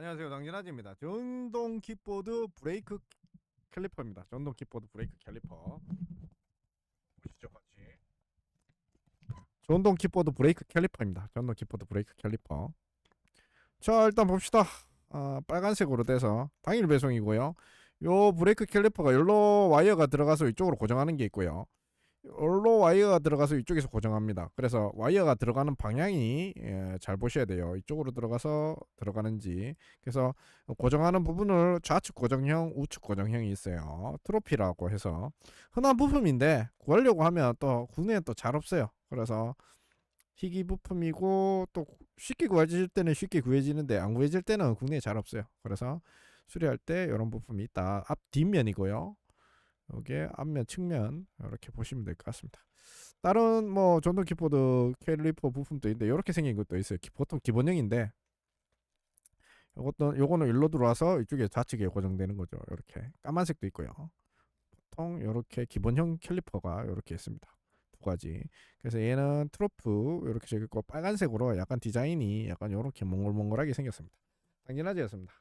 안녕하세요. 당진아지입니다. 전동 킥보드 브레이크 캘리퍼입니다. 전동 킥보드 브레이크 캘리퍼. 보시죠 같이. 전동 킥보드 브레이크 캘리퍼입니다. 전동 킥보드 브레이크 캘리퍼. 자 일단 봅시다. 아, 빨간색으로 돼서 당일 배송이고요. 요 브레이크 캘리퍼가 열로 와이어가 들어가서 이쪽으로 고정하는 게 있고요 열로 와이어가 들어가서 이쪽에서 고정합니다 그래서 와이어가 들어가는 방향이 예, 잘 보셔야 돼요 이쪽으로 들어가서 들어가는지 그래서 고정하는 부분을 좌측 고정형, 우측 고정형이 있어요. 트로피라고 해서 흔한 부품인데 구하려고 하면 또 국내에 또 잘 없어요. 그래서 희귀 부품이고 또 쉽게 구해질 때는 쉽게 구해지는데 안 구해질 때는 국내에 잘 없어요. 그래서 수리할 때 이런 부품이 있다. 앞 뒷면이고요. 여기에 앞면 측면 이렇게 보시면 될 것 같습니다. 다른 뭐 전동 키보드 캘리퍼 부품도 있는데 이렇게 생긴 것도 있어요. 기- 보통 기본형인데 요것도 요거는 일로 들어와서 이쪽에 좌측에 고정되는 거죠. 이렇게 까만색도 있고요. 보통 이렇게 기본형 캘리퍼가 이렇게 있습니다. 두 가지. 그래서 얘는 트로프 이렇게 적있고 빨간색으로 약간 디자인이 약간 이렇게 몽글몽글하게 생겼습니다. 당연하지였습니다.